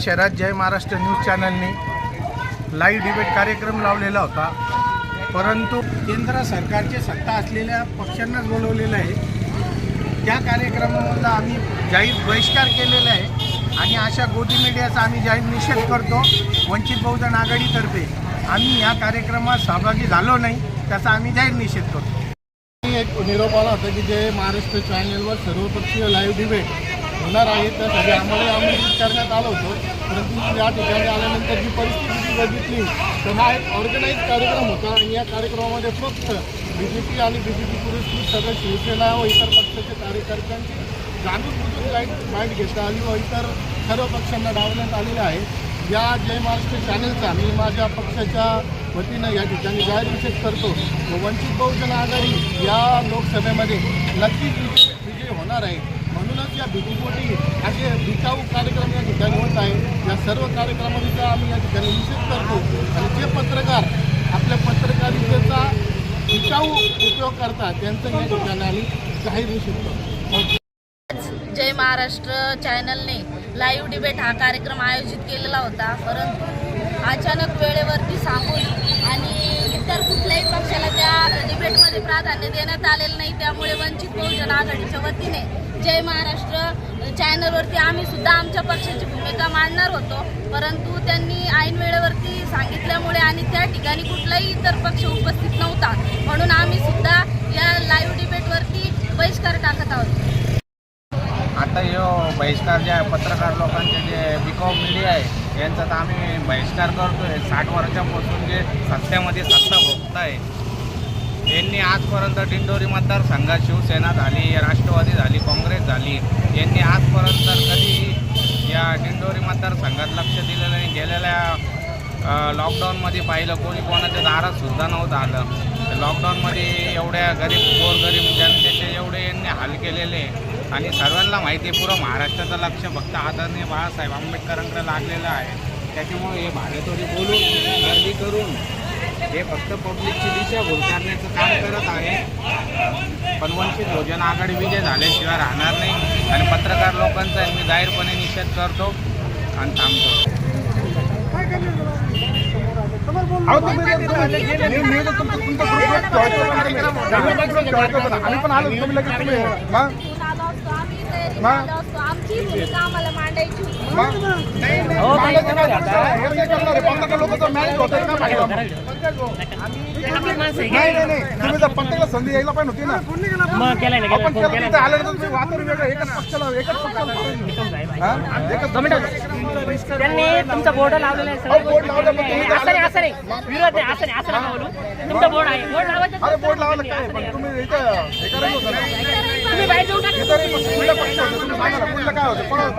शहरात जय महाराष्ट्र न्यूज चॅनलनी live debate कार्यक्रम लावलेला होता. परंतु केंद्र सरकारचे सत्ता असलेल्या पक्षांनाच बोलवलेलं आहे. त्या कार्यक्रमामधला आम्ही जाहीर बहिष्कार केलेला आहे आणि अशा गोदी मीडियाचा आम्ही जाहीर निषेध करतो. वंचित बहुजन आघाडीतर्फे आम्ही या कार्यक्रमात सहभागी झालो नाही त्याचा आम्ही जाहीर निषेध करतो. एक निरोप आला होता की जे महाराष्ट्र चॅनलवर सर्वपक्षीय लाईव्ह डिबेट होणार आहे त्यासाठी आम्हाला आमंत्रित करण्यात आलं होतं. परंतु या ठिकाणी आल्यानंतर जी परिस्थिती बघितली तर हा एक ऑर्गनाईज कार्यक्रम होता आणि या कार्यक्रमामध्ये फक्त बी जे पी आणि बी जे पी पुरस्कृत सगळं शिवसेना व इतर पक्षाचे कार्यकर्त्यांची जाणून लाइट बाईट घेता आली व इतर सर्व पक्षांना डावण्यात आलेलं आहे. या जय महाराष्ट्र चॅनलचा मी माझ्या पक्षाच्या वतीनं या ठिकाणी जाहीर निषेध करतो. व वंचित बहुजन आघाडी या लोकसभेमध्ये नक्कीच विजय होणार आहे. म्हणूनच या भीतीपोटी असे भिकाऊ कार्यक्रम या ठिकाणी होत आहे. या सर्व कार्यक्रमांचा आम्ही या ठिकाणी निषेध करतो. आणि जे पत्रकार आपल्या पत्रकारितेचा भिकाऊ उपयोग करतात त्यांचा या ठिकाणी आम्ही जाहीर निषेध करतो. जय महाराष्ट्र चॅनलने लाईव्ह डिबेट हा कार्यक्रम आयोजित केलेला होता. परंतु अचानक वेळेवरती सांगून आणि इतर कुठल्याही पक्षाला त्या डिबेटमध्ये प्राधान्य देण्यात आलेलं नाही. त्यामुळे वंचित बहुजन आघाडीच्या वतीने जय महाराष्ट्र चॅनलवरती आम्ही सुद्धा आमच्या पक्षाची भूमिका मांडणार होतो. परंतु त्यांनी ऐन वेळेवरती सांगितल्यामुळे आणि त्या ठिकाणी कुठलाही इतर पक्ष उपस्थित नव्हता. म्हणून आम्ही सुद्धा या लाईव्ह डिबेटवरती बहिष्कार टाकत आहोत. आता यो बहिष्कार जे आहे पत्रकार लोकांचे जे बिकॉम मीडिया आहे यांचा तर आम्ही बहिष्कार करतो आहे साठ वर्षापासून जे सत्तेमध्ये सत्ता भोगत आहे यांनी आजपर्यंत दिंडोरी मतदारसंघात शिवसेना झाली राष्ट्रवादी झाली काँग्रेस झाली. यांनी आजपर्यंत कधी या दिंडोरी मतदारसंघात लक्ष दिलेलं नाही. गेलेल्या लॉकडाऊनमध्ये पाहिलं कोणी कोणाच्या दारात सुद्धा नव्हतं आलं. लॉकडाऊनमध्ये एवढ्या गरीब गोरगरीब जनतेचे एवढे यांनी हाल केलेले. आणि सर्वांना माहिती आहे पुरं महाराष्ट्राचं लक्ष फक्त आदरणीय बाळासाहेब आंबेडकरांकडे लागलेलं आहे त्याच्यामुळे हे भाडेतोडी बोलून गर्दी करून हे फक्त पब्लिकची दिशाभूल करण्याचं काम करत आहे पण वंचित योजना आघाडी विजय झाल्याशिवाय राहणार नाही आणि पत्रकार लोकांचा मी जाहीरपणे निषेध करतो आणि थांबतो आम्ही पण आलो तुम्ही लगेच तुम्ही मग आम्ही आमची भूमिका आम्हाला हे नाही आहे. नाही नाही. नाही जर पंधराला संधी यायला पाहिजे होती ना. हा? त्यांनी तुमचा बोर्ड लावलेला आहे पण तुम्ही असं नाही नाही. विरोध आहे असं नाही असं नका बोलू. तुमचा बोर्ड आहे. बोर्ड लावायचं बोर्ड लावायला काय? पण तुम्ही इथं हे करायचं होतं तुम्ही बाहेर जाऊ नका कुठला काय होतं? पण